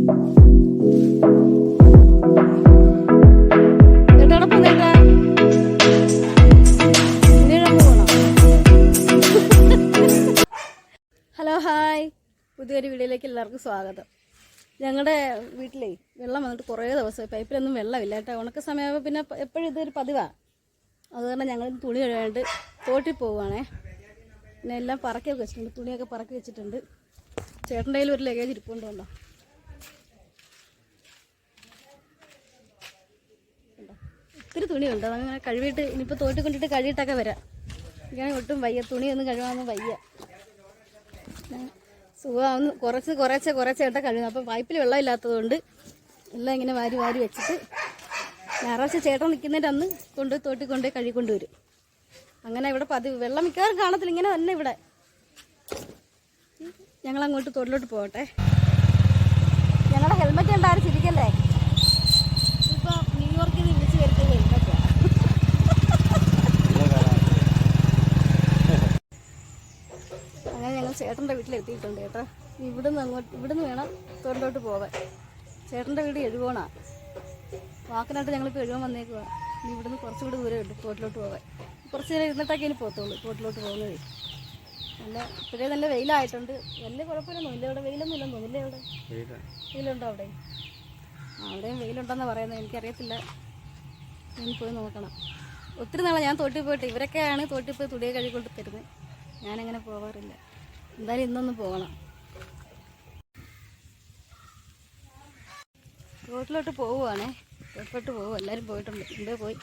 Hello hi. പുതിയൊരു വീഡിയോയിലേക്ക് എല്ലാവർക്കും സ്വാഗതം. ഞങ്ങളുടെ വീട്ടിലേ വെള്ളം വന്നിട്ട് കുറേ ദിവസമായി. പൈപ്പിലൊന്നും വെള്ളമില്ല കേട്ടോ. ഉണക്ക സമയമാകുമ്പോൾ പിന്നെ എപ്പോഴും ഇതൊരു പതിവാണ് അതുകൊണ്ട് ഞങ്ങൾ തുണി കഴുകാണ്ട് തോട്ടിൽ പോവുകയാണേ പിന്നെ എല്ലാം പറക്കി വെച്ചിട്ടുണ്ട്. തുണിയൊക്കെ പറക്കി വെച്ചിട്ടുണ്ട്. ചേട്ടന്റെ കയ്യിൽ ഒരു ലഗേജ് ഇരിപ്പുണ്ട് കണ്ടോ കണ്ടോ? ഒത്തിരി തുണിയുണ്ട്. അങ്ങനെ കഴുകിയിട്ട് ഇനിയിപ്പോൾ തോട്ടി കൊണ്ടിട്ട് കഴുകിയിട്ടൊക്കെ വരാം. ഇങ്ങനെ ഒട്ടും വയ്യ. തുണിയൊന്നും കഴുകാമെന്ന് വയ്യ. സുഖമാവുന്നു. കുറച്ച് കുറച്ച് കുറച്ച് ഇട്ട കഴുകുന്നത്. അപ്പം പൈപ്പിൽ വെള്ളമില്ലാത്തതുകൊണ്ട് എല്ലാം ഇങ്ങനെ വാരി വാരി വെച്ചിട്ട് ഞായറാഴ്ച ചേട്ടൻ നിൽക്കുന്നതിന്റെ അന്ന് കൊണ്ട് തോട്ടി കൊണ്ട് കഴുകിക്കൊണ്ട് വരും. അങ്ങനെ ഇവിടെ പതിവ് വെള്ളം മിക്കവാറും കാണത്തില്ല. ഇങ്ങനെ തന്നെ ഇവിടെ. ഞങ്ങൾ അങ്ങോട്ട് പോകട്ടെ. ഞങ്ങളുടെ ഹെൽമെറ്റ് ഉണ്ടായിരുന്നു ചിരിക്കല്ലേ? ചേട്ടന്റെ വീട്ടിലെത്തിയിട്ടുണ്ട് ഇനി ഇവിടുന്ന് അങ്ങോട്ട് ഇവിടുന്ന് വേണം തോട്ടിലോട്ട് പോവാൻ ചേട്ടന്റെ വീട് എഴുപോണാ വാക്കിനായിട്ട് ഞങ്ങളിപ്പോൾ എഴുവാൻ വന്നേക്കുക ഇനി ഇവിടുന്ന് കുറച്ചുകൂടി ദൂരം ഉണ്ട് തോട്ടിലോട്ട് പോവാൻ കുറച്ച് നേരം ഇരുന്നിട്ടൊക്കെ ഇനി പോത്തുള്ളൂ തോട്ടിലോട്ട് പോകുന്നത്. നല്ല ഇപ്പോഴേ നല്ല വെയിലായിട്ടുണ്ട്. വലിയ കുഴപ്പമില്ലെന്നോ ഇല്ല. ഇവിടെ വെയിലൊന്നും ഇല്ലെന്ന് ഇല്ല ഇവിടെ. വെയിലുണ്ടോ അവിടെ? അവിടെയും വെയിലുണ്ടെന്ന് പറയുന്നത് എനിക്കറിയത്തില്ല. ഞാൻ പോയി നോക്കണം. ഒത്തിരി നാളെ ഞാൻ തോട്ടിൽ പോയിട്ട് ഇവരൊക്കെയാണ് തോട്ടിൽ പോയി തുടിയെ കഴുകൊണ്ട് തരുന്നത്. ഞാനങ്ങനെ പോകാറില്ല എന്തായാലും ഇന്നൊന്ന് പോകണം. റോട്ടിലോട്ട് പോവുകയാണേ റോട്ടിലോട്ട് പോകും എല്ലാവരും പോയിട്ടുണ്ട്. മുമ്പേ പോയി.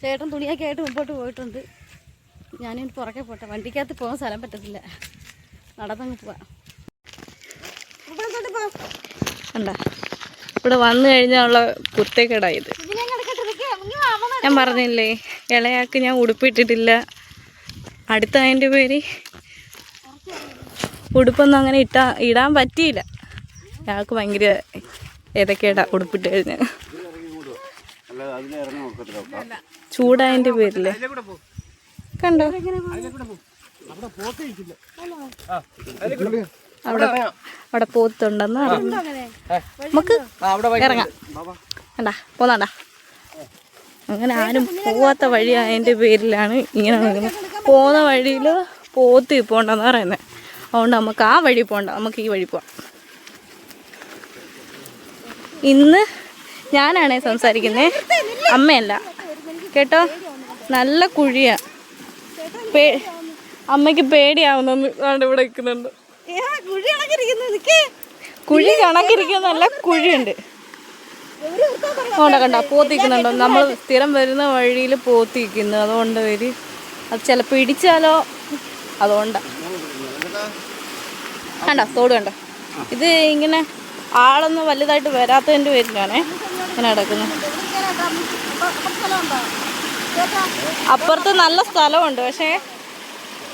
ചേട്ടൻ തുണിയൊക്കെ ആയിട്ട് മുമ്പോട്ട് പോയിട്ടുണ്ട്. ഞാനിനി പുറകെ പോട്ടെ. വണ്ടിക്കകത്ത് പോകാൻ സ്ഥലം പറ്റത്തില്ല. നടന്നങ്ങ് പോവാം. ഇവിടെ വന്നു കഴിഞ്ഞാലുള്ള കുത്തേക്കേടായത് ഞാൻ പറഞ്ഞില്ലേ ഇളയാക്ക് ഞാൻ ഉടുപ്പിട്ടിട്ടില്ല. അടുത്ത അതിന്റെ പേര് ഉടുപ്പൊന്നും അങ്ങനെ ഇട്ടാ ഇടാൻ പറ്റിയില്ല. അയാൾക്ക് ഭയങ്കര ഏതൊക്കെയാടാ ഉടുപ്പിട്ട് കഴിഞ്ഞ്. ചൂടായതിന്റെ പേരില്ലേ കണ്ടോ? അവിടെ അവിടെ പോത്തുണ്ടെന്ന് നമുക്ക് ഇറങ്ങാം. പോന്നാണ്ടാ. അങ്ങനെ ആരും പോവാത്ത വഴി അതിന്റെ പേരിലാണ് ഇങ്ങനെ പോകുന്ന വഴിയിൽ പോത്ത് പോണ്ടെന്ന് പറയുന്നത് അതുകൊണ്ട് നമുക്ക് ആ വഴി പോകണ്ട നമുക്ക് ഈ വഴി പോവാം. ഇന്ന് ഞാനാണ് സംസാരിക്കുന്നത് അമ്മയല്ല. കേട്ടോ? നല്ല കുഴിയാ. പേ അമ്മയ്ക്ക് പേടിയാവുന്നു. ഇവിടെ നിൽക്കുന്നുണ്ട്. കുഴി കണക്കിരിക്കുന്ന നല്ല കുഴിയുണ്ട്. അതുകൊണ്ട് കണ്ട? പോത്തിക്കുന്നുണ്ടോ നമ്മൾ സ്ഥിരം വരുന്ന വഴിയിൽ പോത്തിക്കുന്നു അതുകൊണ്ട് വരി. അത് ചിലപ്പോൾ ഇടിച്ചാലോ? അതുകൊണ്ടാ. കണ്ടോ? തോട് കണ്ടോ? ഇത് ഇങ്ങനെ ആളൊന്നും വലുതായിട്ട് വരാത്തതിന്റെ പേരിലാണേ ഇങ്ങനെ കിടക്കുന്നത് അപ്പുറത്ത് നല്ല സ്ഥലമുണ്ട് പക്ഷേ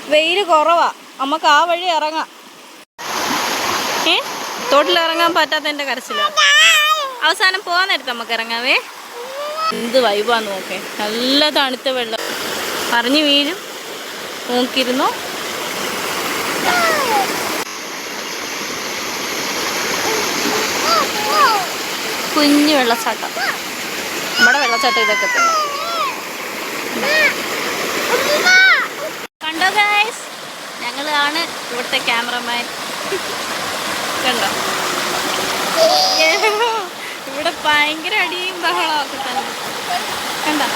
വെയിൽ കുറവാ. നമുക്ക് ആ വഴി ഇറങ്ങാം. ഏ? തോട്ടിലിറങ്ങാൻ പറ്റാത്തതിന്റെ കരച്ചിലാണ് അവസാനം പോകാൻ നേരത്തെ നമുക്ക് ഇറങ്ങാവേ. എന്ത് വൈബാന്ന് നോക്കേ. നല്ല തണുത്ത വെള്ളം. പറഞ്ഞു വീഴും. നോക്കിയിരുന്നോ കുഞ്ഞു വെള്ളച്ചാട്ടം. നമ്മുടെ വെള്ളച്ചാട്ടം ഇതൊക്കെ തന്നെ. കണ്ടോ ഗൈസ് ഞങ്ങളാണ് ഇവിടുത്തെ ക്യാമറമാൻ കണ്ടോ? ഇവിടെ ഭയങ്കര അടിയും ബഹളമൊക്കെ തന്നെ. കണ്ടോ?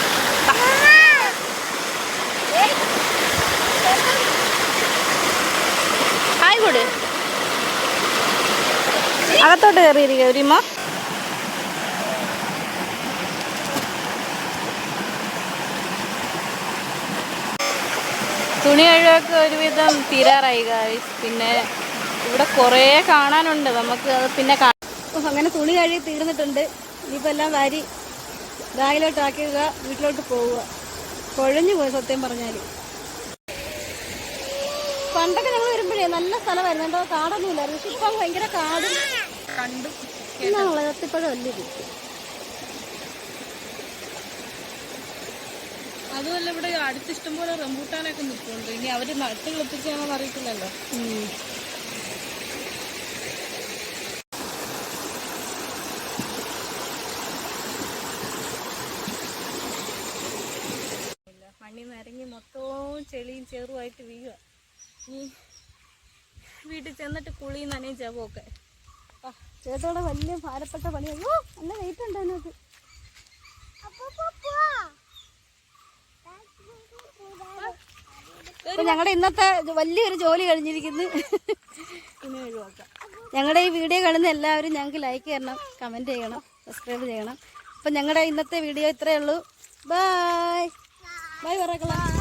ഹായ് കൂട് അകത്തോട്ട് കയറിയിരിക്കുക ഒരിമ തുണി കഴുകൊക്കെ ഒരുവിധം തീരാറായി ഗായ്സ് പിന്നെ ഇവിടെ കുറേ കാണാനുണ്ട്. നമുക്ക് അത് പിന്നെ അങ്ങനെ തുണി കഴുകി തീർന്നിട്ടുണ്ട്. ഇനിയിപ്പോൾ എല്ലാം വാരി ബാഗിലോട്ട് ആക്കുക വീട്ടിലോട്ട് പോവുക. കുഴഞ്ഞു പോയി സത്യം പറഞ്ഞാൽ പണ്ടൊക്കെ ഞങ്ങൾ വരുമ്പോഴേ നല്ല സ്ഥലമായിരുന്നു. എന്തോ കാടൊന്നുമില്ലായിരുന്നു. പക്ഷെ ഇപ്പം ഭയങ്കര കാടും കണ്ടു. എന്നാണുള്ളത് എത്തിപ്പോഴും അല്ല അതുമല്ല ഇവിടെ അടുത്ത് ഇഷ്ടംപോലെ റംബൂട്ടാനൊക്കെ നിൽക്കുന്നുണ്ട് ഇനി അവർ മരത്തിൽ കിളപ്പിച്ചാണെന്ന് അറിയിക്കില്ലല്ലോ മണ്ണി നിരങ്ങി മൊത്തവും ചെളിയും ചെറുവായിട്ട് വീഴുക ഈ വീട്ടിൽ ചെന്നിട്ട് കുളിയും നനയും ചവൊക്കെ ചേട്ടോടെ വലിയ ഭാരപ്പെട്ട പണിയാണ് നല്ല വെയിറ്റ് ഉണ്ട് അതിനകത്ത്. അപ്പൊ ഞങ്ങളുടെ ഇന്നത്തെ വലിയൊരു ജോലി കഴിഞ്ഞിരിക്കുന്നു. ഞങ്ങളുടെ ഈ വീഡിയോ കാണുന്ന എല്ലാവരും ഞങ്ങൾക്ക് ലൈക്ക് ചെയ്യണം കമന്റ് ചെയ്യണം സബ്സ്ക്രൈബ് ചെയ്യണം. അപ്പം ഞങ്ങളുടെ ഇന്നത്തെ വീഡിയോ ഇത്രയേ ഉള്ളൂ. Bye bye പറക്കളാം